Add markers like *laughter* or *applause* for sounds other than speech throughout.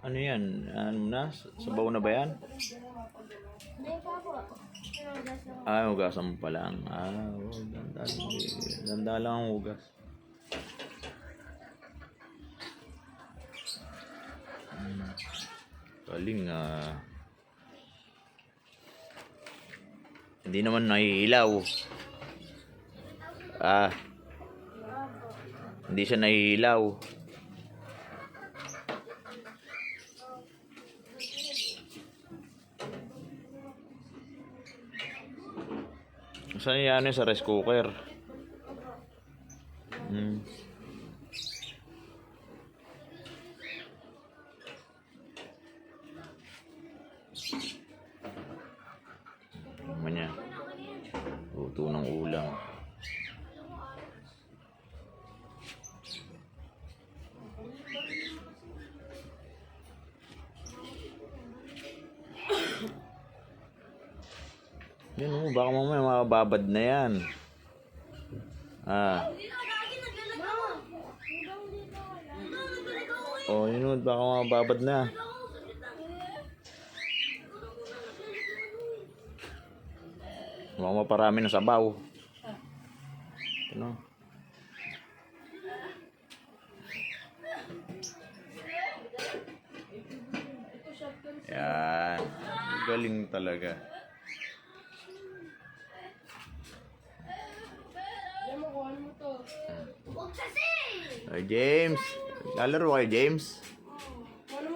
Ano yan? Ano na? Sabaw na ba yan? Ah, hugasan mo pa lang. Ah, ganda. Ganda lang ang hugas. Hmm. Galing ah. Hindi naman nahihilaw. Ah. Hindi siya nahihilaw. Saan yan sa rice cooker? Hmm. Naman yan. Luto ng ulam. Yan oh, baka mamaya mababad na yan. Ah. Oh, yun oh, baka mababad na. Baka maparami ng sabaw. Ano? Yan. Galing talaga. Huwag kasi! Ay, James. Lalaro kayo, James?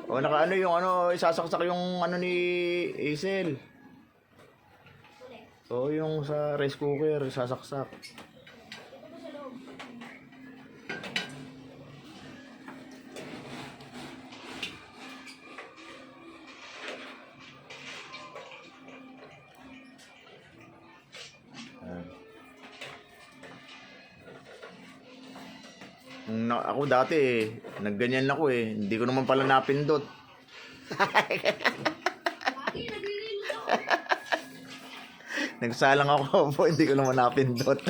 O, naka ano yung ano, isasaksak yung ano ni Hazel. O, yung sa rice cooker, sasaksak. Na, ako dati eh, nagganyan ako eh. Hindi ko naman pala napindot. Nagsalang ako *laughs* po, hindi ko naman napindot. *laughs*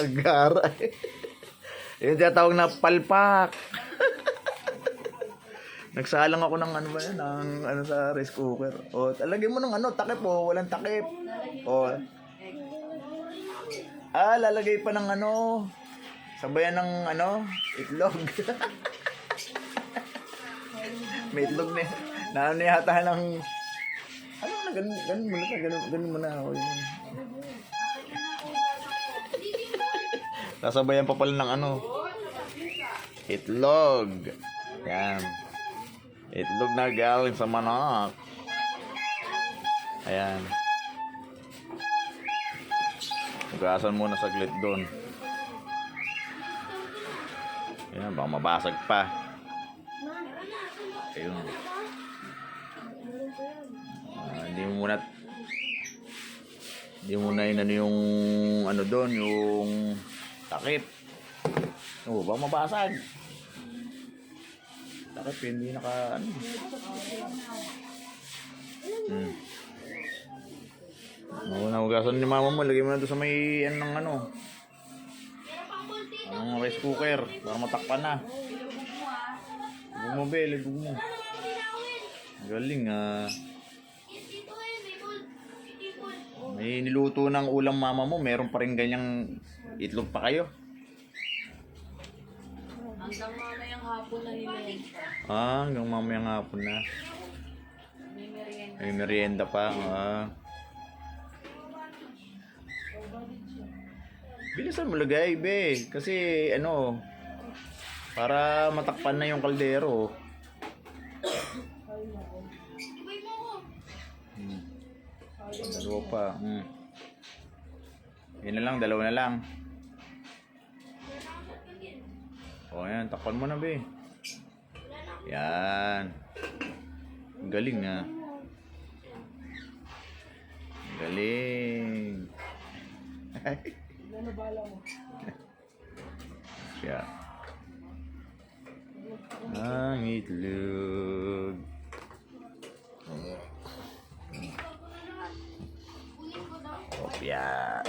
Ang gara eh. Yung tinatawag na palpak. *laughs* Nagsalang ako ng ano ba yan, ng ano sa rice cooker. O, talagyan mo ng ano, takip o, walang takip. O, ah, lalagay pa ng ano, sabayan ng ano, itlog. *laughs* May itlog na, na ano yata ng, ano na, ganun, ganun mo na, ganun, ganun mo na. O, yun. *laughs* Sasabayan pa pala ng ano, itlog. Yan. Itlog na galing sa manok. Ayan. Hugasan muna saglit doon. Ayan, baka mabasag pa. Ayun. Ah, hindi mo muna hindi mo na inano yung ano doon, yung takip. Oh, baka mabasag. Takip, hindi naka ano. Hmm. Oo, nahugasan ni mama mo, lagay mo na doon sa may ano ng ano. Rice cooker, para matakpan na. Lugog mo, be, lugog mo. Galing ah. Eh, may niluto ng ulam mama mo, meron pa rin ganyang itlog pa kayo. Hanggang mamayang hapon na nilenta. Ah, hanggang mamayang hapon na. May merienda. May merienda pa. Ah. Bilisan mo lagay, be. Kasi, ano, para matakpan na yung kaldero. Hmm. Dalawa pa. Hmm. Yun na lang, dalawa na lang. O, yan. Takpan mo na, be. Yan. Ang Galing, *laughs* ah. Ang Galing. Siya. Ang itlog. Kopya.